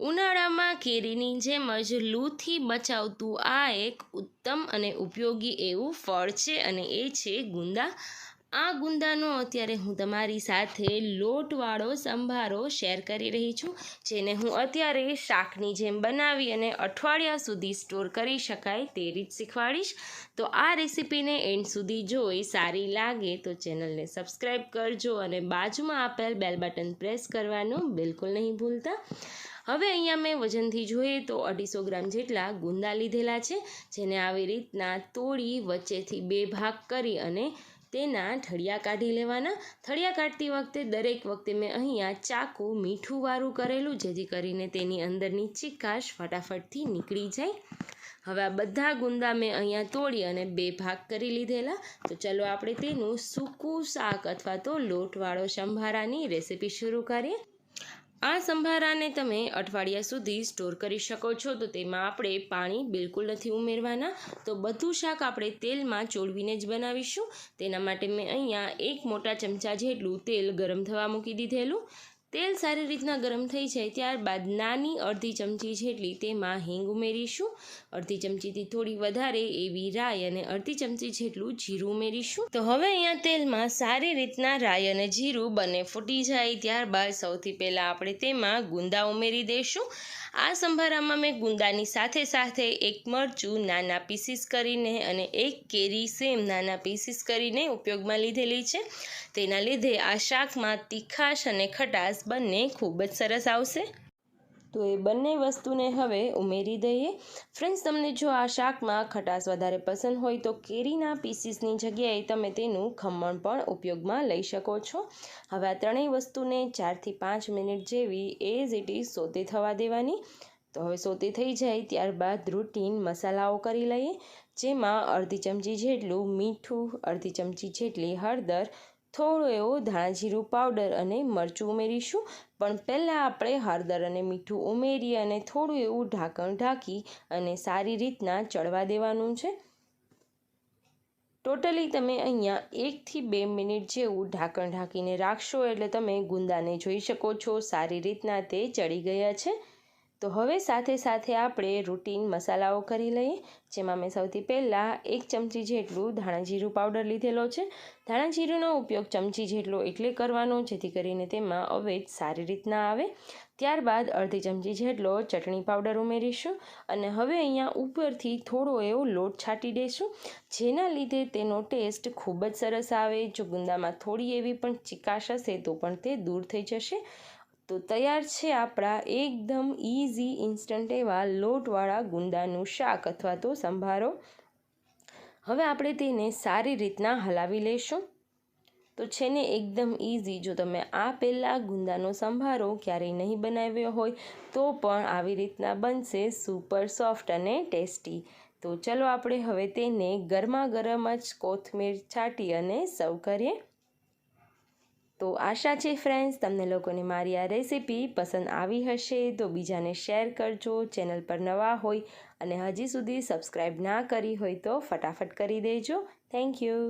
ઉનાળામાં કેરીની જેમ જ લૂથી બચાવતું આ એક ઉત્તમ અને ઉપયોગી એવું ફળ છે અને એ છે ગુંદા આ ગુંદાનો અત્યારે હું તમારી સાથે લોટવાળો સંભારો શેર કરી રહી છું, જેને હું અત્યારે શાકની જેમ બનાવી અને અઠવાડિયા સુધી સ્ટોર કરી શકાય તે રીત શીખવાડીશ. તો આ રેસીપીને એન્ડ સુધી જોઈ સારી લાગે તો ચેનલને સબસ્ક્રાઈબ કરજો અને બાજુમાં આપેલ બેલ બટન પ્રેસ કરવાનું બિલકુલ નહીં ભૂલતા. હવે અહીંયા મેં વજનથી જોઈએ તો અઢીસો ગ્રામ જેટલા ગુંદા લીધેલા છે, જેને આવી રીતના તોડી વચ્ચેથી બે ભાગ કરી અને તેના ઠળિયા કાઢી લેવાના. ઠળિયા કાઢતી વખતે દરેક વખતે મેં અહીંયા ચાકુ મીઠું વારું કરેલું, જેથી કરીને તેની અંદરની ચીકાશ ફટાફટથી નીકળી જાય. હવે આ બધા ગુંદા મેં અહીંયા તોડી અને બે ભાગ કરી લીધેલા. તો ચલો આપણે તેનું સૂકું શાક અથવા તો લોટવાળો સંભારાની રેસીપી શરૂ કરીએ. આ સંભારાને તમે અઠવાડિયા સુધી સ્ટોર કરી શકો છો. તો તેમાં આપણે પાણી બિલકુલ નથી ઉમેરવાના. તો બધું શાક આપણે તેલમાં ચોળવીને જ બનાવીશું. તેના માટે મેં અહીંયા એક મોટા ચમચા જેટલું તેલ ગરમ થવા મૂકી દીધેલું. તેલ સારી રીતના ગરમ થઈ જાય ત્યારબાદ નાની અડધી ચમચી જેટલી તેમાં હિંગ ઉમેરીશું. અડધી ચમચીથી થોડી વધારે એવી રાઈ અને અડધી ચમચી જેટલું જીરું ઉમેરીશું. તો હવે અહીંયા તેલમાં સારી રીતના રાઈ અને જીરું બંને ફૂટી જાય ત્યારબાદ સૌથી પહેલાં આપણે તેમાં ગુંદા ઉમેરી દઈશું આ સંભારામાં મેં ગુંદાની સાથે સાથે એક મરચું નાના પીસીસ કરીને અને એક કેરી સેમ નાના પીસીસ કરીને ઉપયોગમાં લીધેલી છે. તેના લીધે આ શાકમાં તીખાશ અને ખટાશ બંને ખૂબ જ સરસ આવશે. તો એ બંને વસ્તુને હવે ઉમેરી દઈએ. ફ્રેન્ડ્સ, તમને જો આ શાકમાં ખટાશ વધારે પસંદ હોય તો કેરીના પીસીસની જગ્યાએ તમે તેનું ખમણ પણ ઉપયોગમાં લઈ શકો છો. હવે આ ત્રણેય વસ્તુને ચારથી પાંચ મિનિટ જેવી એઝ ઇટ ઇઝ સોતે થવા દેવાની. તો હવે સોતે થઈ જાય ત્યારબાદ રૂટીન મસાલાઓ કરી લઈએ, જેમાં અડધી ચમચી જેટલું મીઠું, અડધી ચમચી જેટલી હળદર થોડો એવો ધાણાજીરું પાવડર અને મરચું ઉમેરીશું. પણ પહેલાં આપણે હળદર અને મીઠું ઉમેરી અને થોડું એવું ઢાંકણ ઢાંકી અને સારી રીતના ચડવા દેવાનું છે. ટોટલી તમે અહીંયા એકથી બે મિનિટ જેવું ઢાંકણ ઢાંકીને રાખશો એટલે તમે ગુંદાને જોઈ શકો છો સારી રીતના તે ચડી ગયા છે. તો હવે સાથે સાથે આપણે રૂટીન મસાલાઓ કરી લઈએ, જેમાં મેં સૌથી પહેલાં એક ચમચી જેટલું ધાણાજીરું પાવડર લીધેલો છે. ધાણાજીરુંનો ઉપયોગ ચમચી જેટલો એટલે કરવાનો, જેથી કરીને તેમાં અવેજ સારી રીતના આવે. ત્યારબાદ અડધી ચમચી જેટલો ચટણી પાવડર ઉમેરીશું અને હવે અહીંયા ઉપરથી થોડો એવો લોટ છાંટી દઈશું, જેના લીધે તેનો ટેસ્ટ ખૂબ જ સરસ આવે. જો ગુંદામાં થોડી એવી પણ ચિકાશ હશે તો પણ તે દૂર થઈ જશે. તો તૈયાર છે આપણા એકદમ ઇઝી ઇન્સ્ટન્ટ એવા લોટવાળા ગુંદાનું શાક અથવા તો સંભારો. હવે આપણે તેને સારી રીતના હલાવી લઈશું. તો છે ને એકદમ ઇઝી જો તમે આ પહેલાં ગુંદાનો સંભારો ક્યારેય નહીં બનાવ્યો હોય, તો પણ આવી રીતના બનશે સુપર સોફ્ટ અને ટેસ્ટી. તો ચલો આપણે હવે તેને ગરમા ગરમ જ કોથમીર છાંટી અને સર્વ કરીએ. તો આશા છે ફ્રેન્ડ્સ તમને લોકોને મારી આ રેસીપી પસંદ આવી હશે. તો બીજાને શેર કરજો ચેનલ પર નવા હોય અને હજી સુધી સબસ્ક્રાઈબ ના કરી હોય તો ફટાફટ કરી દેજો. Thank you